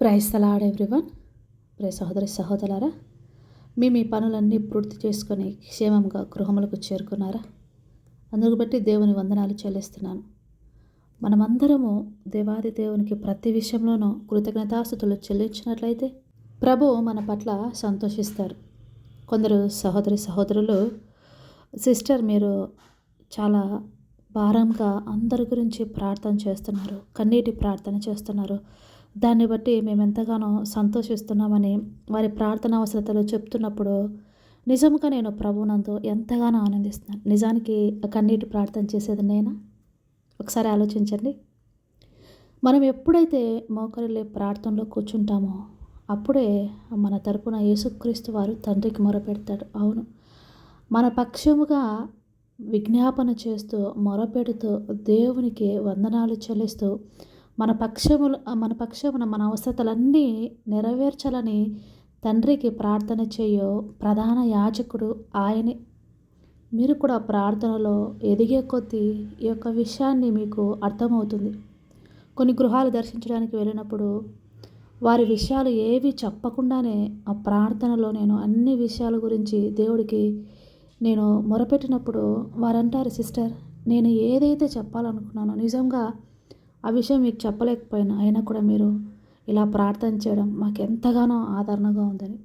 Praise the Lord everyone. ప్రే సహోదరి సహోదరారా మీ మీ పనులన్నీ పూర్తి చేసుకొని క్షేమంగా గృహములకు చేరుకున్నారా? అందుకు బట్టి దేవుని వందనాలు చెల్లిస్తున్నాను. మనమందరము దేవాది దేవునికి ప్రతి విషయంలోనూ కృతజ్ఞతాస్థుతులు చెల్లించినట్లయితే ప్రభు మన పట్ల సంతోషిస్తారు. కొందరు సహోదరి సహోదరులు సిస్టర్ మీరు చాలా భారంగా అందరి గురించి ప్రార్థన చేస్తున్నారు కన్నీటి ప్రార్థన చేస్తున్నారు. దాన్ని బట్టి మేము ఎంతగానో సంతోషిస్తున్నామని వారి ప్రార్థన అవసరతలు చెప్తున్నప్పుడు నిజముగా నేను ప్రభునందు ఎంతగానో ఆనందిస్తున్నాను. నిజానికి కన్నీటి ప్రార్థన చేసేది నేనా? ఒకసారి ఆలోచించండి. మనం ఎప్పుడైతే మోకరిల్లే ప్రార్థనలో కూర్చుంటామో అప్పుడే మన తరపున యేసుక్రీస్తు వారు తండ్రికి మొరపెడతాడు. అవును. మన పక్షముగా విజ్ఞాపన చేస్తూ మొరపెడుతూ దేవునికి వందనాలు చెల్లిస్తూ మన పక్షములు మన పక్షమున మన అవసరతలన్నీ నెరవేర్చాలని తండ్రికి ప్రార్థన చేయో ప్రధాన యాజకుడు ఆయనే. మీరు కూడా ప్రార్థనలో ఎదిగే కొద్దీ ఈ యొక్క విషయాన్ని మీకు అర్థమవుతుంది. కొన్ని గృహాలు దర్శించడానికి వెళ్ళినప్పుడు వారి విషయాలు ఏవి చెప్పకుండానే ఆ ప్రార్థనలో నేను అన్ని విషయాల గురించి దేవుడికి నేను మొరపెట్టినప్పుడు వారంటారు సిస్టర్ నేను ఏదైతే చెప్పాలనుకున్నానో నిజంగా ఆ విషయం మీకు చెప్పలేకపోయినా అయినా కూడా మీరు ఇలా ప్రార్థన చేయడం మాకు ఎంతగానో ఆదరణగా ఉందని.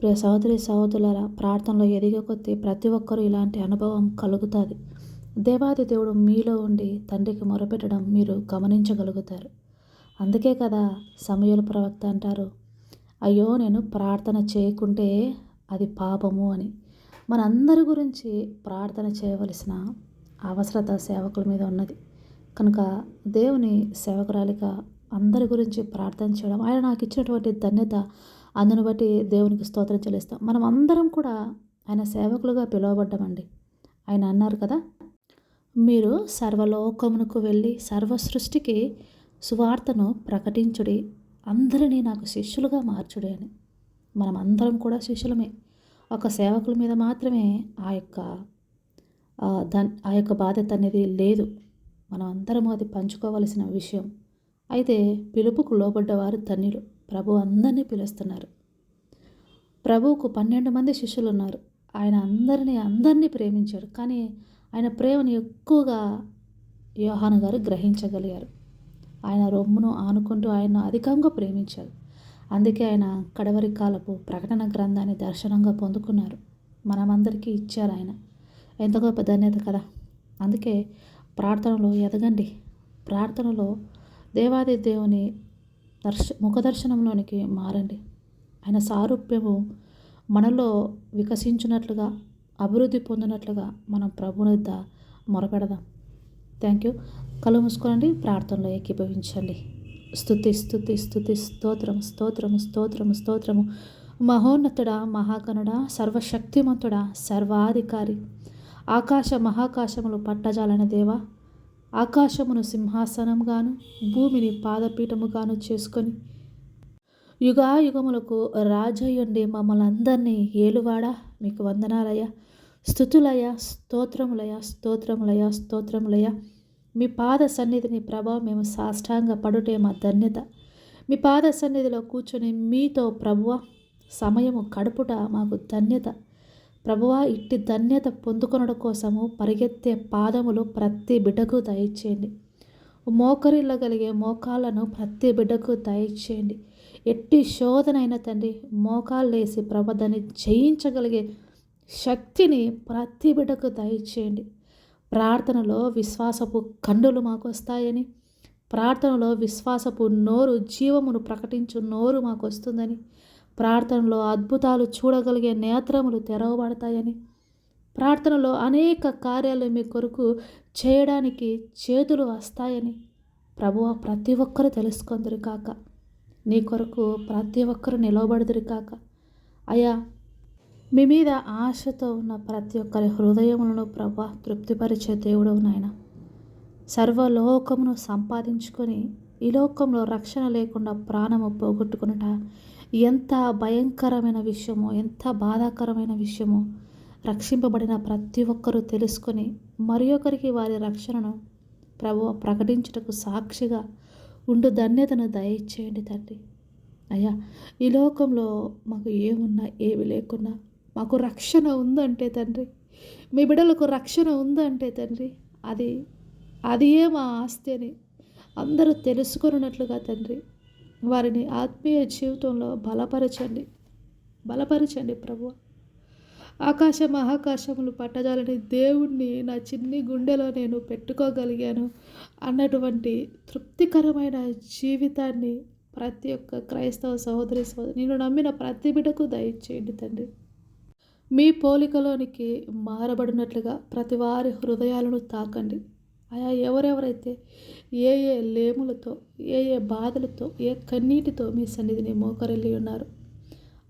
ప్రియ సహోదరి సహోదరుల ప్రార్థనలో ఎదిగే కొద్దీ ప్రతి ఒక్కరూ ఇలాంటి అనుభవం కలుగుతుంది. దేవాది దేవుడు మీలో ఉండి తండ్రికి మొరపెట్టడం మీరు గమనించగలుగుతారు. అందుకే కదా సమయలు ప్రవక్త అంటారు అయ్యో నేను ప్రార్థన చేయకుంటే అది పాపము అని. మనందరి గురించి ప్రార్థన చేయవలసిన అవసరత సేవకుల మీద ఉన్నది. కనుక దేవుని సేవకురాలిగా అందరి గురించి ప్రార్థన చేయడం ఆయన నాకు ఇచ్చినటువంటి ధన్యత అందును బట్టి దేవునికి స్తోత్రం చెల్లిస్తాం. మనం అందరం కూడా ఆయన సేవకులుగా పిలువబడ్డామండి. ఆయన అన్నారు కదా మీరు సర్వలోకమునకు వెళ్ళి సర్వ సృష్టికి సువార్తను ప్రకటించుడి అందరినీ నాకు శిష్యులుగా మార్చుడి అని. మనం అందరం కూడా శిష్యులమే. ఒక సేవకుల మీద మాత్రమే ఆ యొక్క దన్ ఆ యొక్క బాధ్యత అనేది లేదు. మనం అందరం అది పంచుకోవలసిన విషయం. అయితే పిలుపుకు లోబడ్డవారు ధన్యులు. ప్రభు అందరినీ పిలుస్తున్నారు. ప్రభువుకు పన్నెండు మంది శిష్యులు ఉన్నారు ఆయన అందరినీ అందరినీ ప్రేమించాడు. కానీ ఆయన ప్రేమను ఎక్కువగా యోహాను గారు గ్రహించగలిగారు. ఆయన రొమ్మును ఆనుకుంటూ ఆయన్ను అధికంగా ప్రేమించారు అందుకే ఆయన కడవరి కాలపు ప్రకటన గ్రంథాన్ని దర్శనంగా పొందుకున్నారు. మనమందరికీ ఇచ్చారు ఆయన. ఎంత గొప్ప ధన్యత కదా. అందుకే ప్రార్థనలో ఎదగండి. ప్రార్థనలో దేవాది దేవుని దర్శ ముఖదర్శనంలోనికి మారండి. ఆయన సారూప్యము మనలో వికసించినట్లుగా అభివృద్ధి పొందినట్లుగా మనం ప్రభునిద్ద మొరపెడదాం. Thank you. కళ్ళు మూసుకోనండి ప్రార్థనలో ఏకీభవించండి. స్థుతి స్థుతి స్థుతి స్తోత్రం స్తోత్రము స్తోత్రము స్తోత్రము. మహోన్నతుడా మహాకనుడా సర్వశక్తిమంతుడా సర్వాధికారి. ఆకాశ మహాకాశములు పట్టజాలని దేవా. ఆకాశమును సింహాసనంగాను భూమిని పాదపీఠముగాను చేసుకొని యుగాయుగములకు రాజయ్యుండి మమ్మల్ని అందరినీ ఏలువాడా. మీకు వందనాలయ స్థుతులయ స్తోత్రములయ స్తోత్రములయ స్తోత్రములయ మీ పాద సన్నిధిని ప్రభావం మేము సాష్టాంగ పడుటే మా ధన్యత. మీ పాద సన్నిధిలో కూర్చొని మీతో ప్రభువ సమయము కడుపుట మాకు ధన్యత. ప్రభువా ఇట్టి ధన్యత పొందుకొనడం కోసము పరిగెత్తే పాదములు ప్రతి బిడ్డకు దయచేయండి. మోకరిల్లగలిగే మోకాళ్ళను ప్రతి బిడ్డకు దయచేయండి. ఎట్టి శోధనైన తండ్రి మోకాళ్ళు వేసి ప్రభదని జయించగలిగే శక్తిని ప్రతి బిడ్డకు దయచేయండి. ప్రార్థనలో విశ్వాసపు కండులు మాకు వస్తాయని ప్రార్థనలో విశ్వాసపు నోరు జీవమును ప్రకటించు నోరు మాకు వస్తుందని ప్రార్థనలో అద్భుతాలు చూడగలిగే నేత్రములు తెరవబడతాయని ప్రార్థనలో అనేక కార్యాలు మీ కొరకు చేయడానికి చేతులు వస్తాయని ప్రభువ ప్రతి ఒక్కరు తెలుసుకుందరు కాక. నీ కొరకు ప్రతి ఒక్కరు నిలవబడదురు కాక. అయ్యా మీ మీద ఆశతో ఉన్న ప్రతి ఒక్కరి హృదయములను ప్రభా తృప్తిపరిచే దేవుడు నాయన. సర్వలోకమును సంపాదించుకొని ఈ లోకంలో రక్షణ లేకుండా ప్రాణము పోగొట్టుకునుట ఎంత భయంకరమైన విషయమో ఎంత బాధాకరమైన విషయమో రక్షింపబడిన ప్రతి ఒక్కరూ తెలుసుకొని మరి ఒకరికి వారి రక్షణను ప్రభు ప్రకటించుటకు సాక్షిగా ఉండు ధన్యతను దయచేయండి తండ్రి. అయ్యా ఈ లోకంలో మాకు ఏమున్నా ఏమి లేకున్నా మాకు రక్షణ ఉందంటే తండ్రి మీ బిడ్డలకు రక్షణ ఉందంటే తండ్రి అది అది ఏ మా ఆస్తి అని అందరూ తెలుసుకున్నట్లుగా తండ్రి వారిని ఆత్మీయ జీవితంలో బలపరచండి. బలపరచండి ప్రభు. ఆకాశ మహాకాశములు పట్టజాలని దేవుణ్ణి నా చిన్ని గుండెలో నేను పెట్టుకోగలిగాను అన్నటువంటి తృప్తికరమైన జీవితాన్ని ప్రతి ఒక్క క్రైస్తవ సహోదరి సహోదరి నేను నమ్మిన ప్రతి బిడకు దయచేయండి తండ్రి. మీ పోలికలోనికి మారబడినట్లుగా ప్రతి వారి హృదయాలను తాకండి. ఆయా ఎవరెవరైతే ఏ ఏ లేములతో ఏ ఏ బాధలతో ఏ కన్నీటితో మీ సన్నిధిని మోకరెళ్ళి ఉన్నారు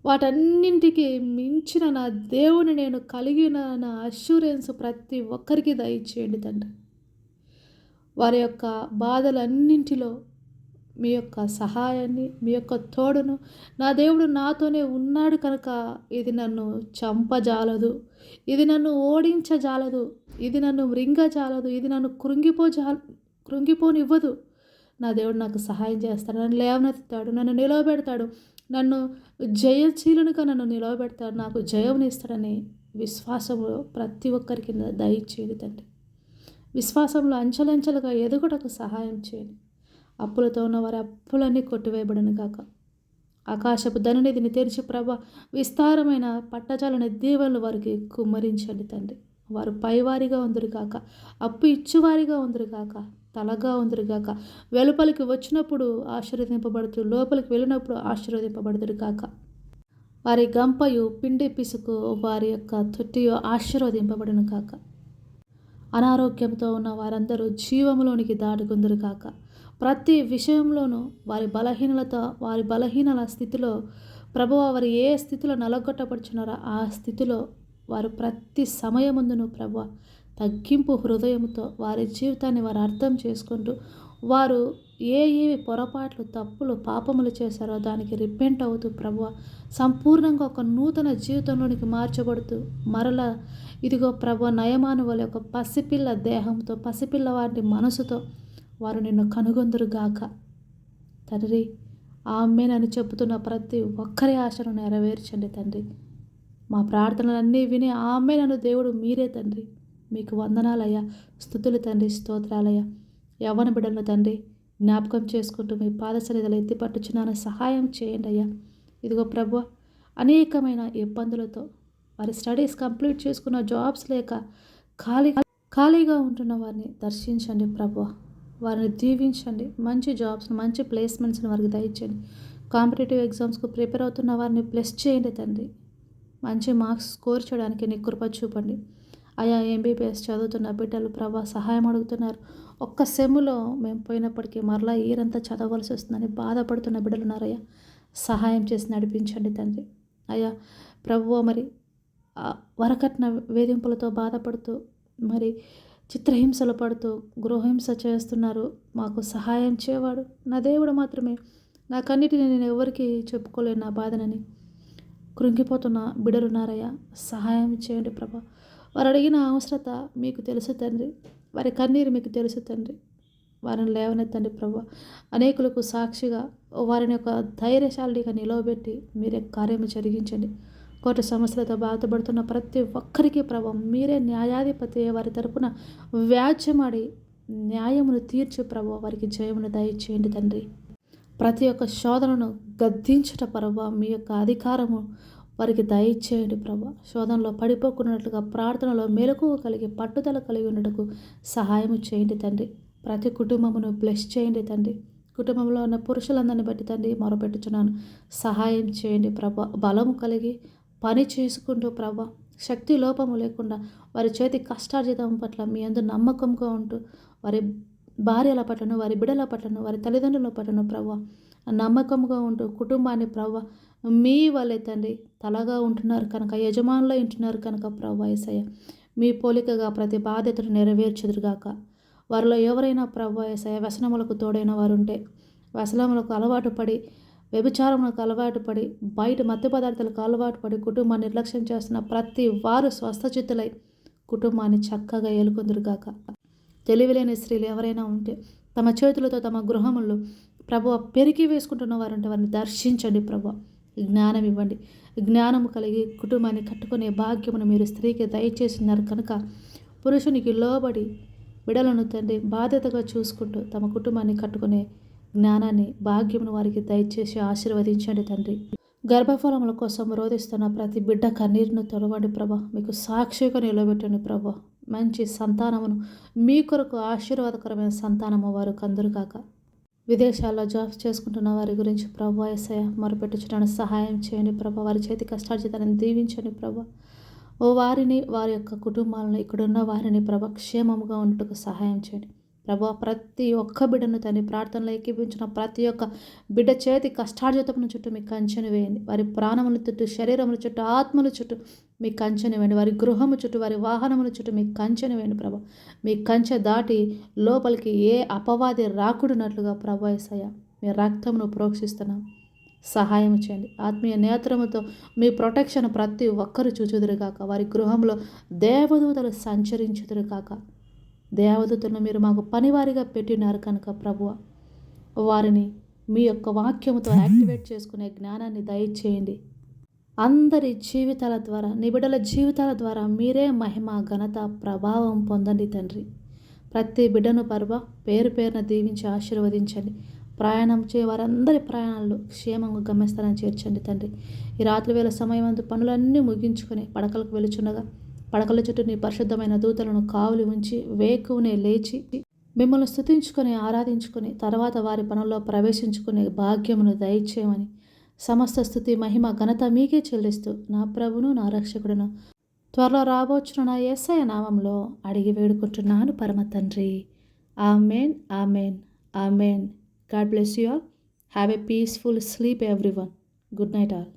వాటన్నింటికి మించిన నా దేవుని నేను కలిగిన నా అష్యూరెన్స్ ప్రతి ఒక్కరికి దయచేయండి తండ్రి. వారి యొక్క బాధలన్నింటిలో మీ యొక్క సహాయాన్ని మీ యొక్క తోడును నా దేవుడు నాతోనే ఉన్నాడు కనుక ఇది నన్ను చంపజాలదు. ఇది నన్ను ఓడించజాలదు. ఇది నన్ను మృంగజాలదు. ఇది నన్ను కృంగిపోజా కృంగిపోనివ్వదు. నా దేవుడు నాకు సహాయం చేస్తాడు. నన్ను లేవనెత్తాడు నన్ను నిలవబెడతాడు. నన్ను జయశీలునిగా నన్ను నిలవబెడతాడు. నాకు జయమునిస్తాడని విశ్వాసంలో ప్రతి ఒక్కరికి దయచేది తండ్రి. విశ్వాసంలో అంచెలంచెలుగా ఎదుగుటకు సహాయం చేయండి. అప్పులతో ఉన్న వారి అప్పులన్నీ కొట్టివేయబడను కాక ఆకాశపు ధననిధిని తెరిచి ప్రభ విస్తారమైన పట్టజాలని దీవెనలు వారికి కుమ్మరించండి తండ్రి. వారు పైవారిగా ఉందరు కాక అప్పు ఇచ్చువారిగా ఉందరు కాక తలగా ఉందరు కాక వెలుపలికి వచ్చినప్పుడు ఆశీర్వదింపబడుతూ లోపలికి వెళ్ళినప్పుడు ఆశీర్వదింపబడుతురు కాక వారి గంపయు పిండి పిసుకు వారి యొక్క తొట్టియు ఆశీర్వదింపబడును కాక అనారోగ్యంతో ఉన్న వారందరూ జీవములోనికి దాటుకుందరు కాక ప్రతి విషయంలోనూ వారి బలహీనలత వారి బలహీనల స్థితిలో ప్రభువ వారు ఏ స్థితిలో నలగొట్టపడుచున్నారో ఆ స్థితిలో వారు ప్రతి సమయముందును ప్రభు తగ్గింపు హృదయంతో వారి జీవితాన్ని వారు అర్థం చేసుకుంటూ వారు ఏ ఏవి పొరపాట్లు తప్పులు పాపములు చేశారో దానికి రిపెంట్ అవుతూ ప్రభు సంపూర్ణంగా ఒక నూతన జీవితంలోనికి మార్చబడుతూ మరల ఇదిగో ప్రభు నయమాను వాళ్ళ యొక్క పసిపిల్ల దేహంతో పసిపిల్ల వారి మనసుతో వారు నిన్ను కనుగొందురుగాక తండ్రి ఆమె నన్ను చెబుతున్న ప్రతి ఒక్కరి ఆశను నెరవేర్చండి తండ్రి. మా ప్రార్థనలన్నీ విని ఆమె నన్ను దేవుడు మీరే తండ్రి. మీకు వందనాలయ్యా. స్థుతులు తండ్రి స్తోత్రాలయ్యా. యవ్వన బిడ్డలను తండ్రి జ్ఞాపకం చేసుకుంటూ మీ పాదసరిదలు ఎత్తిపట్టుచున్నాను సహాయం చేయండి అయ్యా ఇదిగో ప్రభు అనేకమైన ఇబ్బందులతో వారి స్టడీస్ కంప్లీట్ చేసుకున్న జాబ్స్ లేక ఖాళీ ఖాళీగా ఉంటున్న వారిని దర్శించండి ప్రభు. వారిని దీవించండి. మంచి జాబ్స్ మంచి ప్లేస్మెంట్స్ని వారికి దయచేయండి. కాంపిటేటివ్ ఎగ్జామ్స్కు ప్రిపేర్ అవుతున్న వారిని ప్లస్ చేయండి తండ్రి. మంచి మార్క్స్ స్కోర్ చేయడానికి నీ కృప చూపండి. ఆయా ఎంబీబీఎస్ చదువుతున్న బిడ్డలు ప్రభా సహాయం అడుగుతున్నారు. ఒక్క సెమ్ములో మేము పోయినప్పటికీ మరలా ఈరంతా చదవలసి వస్తుందని బాధపడుతున్న బిడ్డలు ఉన్నారయ్యా. సహాయం చేసి నడిపించండి తండ్రి. అయ్యా ప్రభువ మరి వరకట్న వేధింపులతో బాధపడుతూ మరి చిత్రహింసలు పడుతూ గృహహింస చేస్తున్నారు. మాకు సహాయం చేయవాడు నా దేవుడు మాత్రమే. నా కన్నిటిని నేను ఎవరికి చెప్పుకోలేను నా బాధనని. కృంగిపోతున్న బిడలున్నారయ్యా సహాయం చేయండి ప్రభా. వారు అడిగిన అవసరత మీకు తెలుసు తండ్రి. వారి కన్నీరు మీకు తెలుసు తండ్రి. వారిని లేవనెత్తండి ప్రభా. అనేకులకు సాక్షిగా వారిని ఒక ధైర్యశాలిగా నిలవబెట్టి మీరే కార్యము జరిగించండి. కోర్టు సమస్యలతో బాధపడుతున్న ప్రతి ఒక్కరికి ప్రభావం మీరే న్యాయాధిపతి వారి తరపున వ్యాజ్యమాడి న్యాయమును తీర్చి ప్రభు వారికి జయమును దయచేయండి తండ్రి. ప్రతి ఒక్క శోధనను గద్దించుట ప్రభా మీ యొక్క అధికారము వారికి దయచేయండి ప్రభావ శోధనలో పడిపోకున్నట్లుగా ప్రార్థనలో మెలకువ కలిగి పట్టుదల కలిగి ఉండటకు సహాయం చేయండి తండ్రి. ప్రతి కుటుంబమును బ్లెస్ చేయండి తండ్రి. కుటుంబంలో ఉన్న పురుషులందరిని బట్టి తండ్రి మొరపెట్టుచున్నాను. సహాయం చేయండి ప్రభా. బలము కలిగి పని చేసుకుంటూ ప్రభా శక్తి లోపము లేకుండా వారి చేతి కష్టార్జితం పట్ల మీ అందు నమ్మకంగా ఉంటూ వారి భార్యల పట్లను వారి బిడల పట్లను వారి తల్లిదండ్రుల పట్లను ప్రభు నమ్మకంగా ఉంటూ కుటుంబాన్ని ప్రభ మీ వాళ్ళే తండ్రి తలగా ఉంటున్నారు కనుక యజమానులు ఉంటున్నారు కనుక ప్రభు ఏసయ్య మీ పోలికగా ప్రతి బాధ్యతను నెరవేర్చుదురుగాక. వారిలో ఎవరైనా ప్రభు ఏసయ్య వ్యసనములకు తోడైన వారు ఉంటే వ్యసనములకు అలవాటు పడి వ్యభిచారములకు అలవాటు పడి బయట మత్తు పదార్థాలకు అలవాటు పడి కుటుంబాన్ని నిర్లక్ష్యం చేస్తున్న ప్రతి వారు స్వస్థచిత్తులై కుటుంబాన్ని చక్కగా ఏలుకొందురుగాక తెలివిలేని స్త్రీలు ఎవరైనా ఉంటే తమ చేతులతో తమ గృహములు ప్రభు పెరిగి వేసుకుంటున్న వారు ఉంటే వారిని దర్శించండి ప్రభు జ్ఞానం ఇవ్వండి. జ్ఞానము కలిగి కుటుంబాన్ని కట్టుకునే భాగ్యమును మీరు స్త్రీకి దయచేసినారు కనుక పురుషునికి లోబడి బిడలను తండ్రి బాధ్యతగా చూసుకుంటూ తమ కుటుంబాన్ని కట్టుకునే జ్ఞానాన్ని భాగ్యమును వారికి దయచేసి ఆశీర్వదించండి తండ్రి. గర్భఫలముల కోసం రోధిస్తున్న ప్రతి బిడ్డ కన్నీరును తొడవండి ప్రభా. మీకు సాక్షిగా నిలబెట్టండి ప్రభా. మంచి సంతానమును మీ కొరకు ఆశీర్వాదకరమైన సంతానము వారు కందురు కాక విదేశాల్లో జాబ్స్ చేసుకుంటున్న వారి గురించి ప్రభు ఎస్ఐ మొరపెట్టుచడానికి సహాయం చేయండి ప్రభా. వారి చేతి కష్టార్జితాన్ని దీవించండి ప్రభ. ఓ వారిని వారి యొక్క కుటుంబాలను ఇక్కడున్న వారిని ప్రభ క్షేమముగా ఉండటకు సహాయం చేయండి. ప్రభా ప్రతి ఒక్క బిడ్డను తన ప్రార్థనలో ఏకీపించిన ప్రతి ఒక్క బిడ్డ చేతి కష్టార్జితమును చుట్టూ మీ కంచెను వేయండి. వారి ప్రాణముల చుట్టూ శరీరముల చుట్టూ ఆత్మల చుట్టూ మీ కంచెను వేయండి. వారి గృహము చుట్టూ వారి వాహనముల చుట్టూ మీ కంచెను వేయండి ప్రభా. మీ కంచె దాటి లోపలికి ఏ అపవాది రాకుడినట్లుగా ప్రభు ఏసయ్య మీ రక్తమును ప్రోక్షిస్తున్నాం సహాయం చేయండి. ఆత్మీయ నేత్రముతో మీ ప్రొటెక్షన్ ప్రతి ఒక్కరు చూచుదురుగాక వారి గృహంలో దేవదూతలు సంచరించుదురుగాక దేవదూతలను మీరు మాకు పనివారిగా పెట్టినారు కనుక ప్రభువ. వారిని మీ యొక్క వాక్యముతో యాక్టివేట్ చేసుకునే జ్ఞానాన్ని దయచేయండి. అందరి జీవితాల ద్వారా నిబిడల జీవితాల ద్వారా మీరే మహిమ ఘనత ప్రభావం పొందండి తండ్రి. ప్రతి బిడ్డను పర్వ పేరు పేరున దీవించి ఆశీర్వదించండి. ప్రయాణం చే వారందరి ప్రయాణాలు క్షేమంగా గమ్యస్థానం చేర్చండి తండ్రి. ఈ రాత్రి వేళ సమయం అందు పనులన్నీ ముగించుకొని పడకలకు వెలుచుండగా పడకల చుట్టూ నీ పరిశుద్ధమైన దూతలను కావులి ఉంచి వేకువనే లేచి మిమ్మల్ని స్థుతించుకొని ఆరాధించుకొని తర్వాత వారి పనుల్లో ప్రవేశించుకునే భాగ్యమును దయచేయమని సమస్త స్థుతి మహిమ ఘనత మీకే చెల్లిస్తూ నా ప్రభును నా రక్షకుడును త్వరలో రాబోచున్న నా ఏసయ నామంలో అడిగి వేడుకుంటున్నాను పరమ తండ్రి. Amen amen amen. God bless you all. Have a peaceful sleep everyone good night all.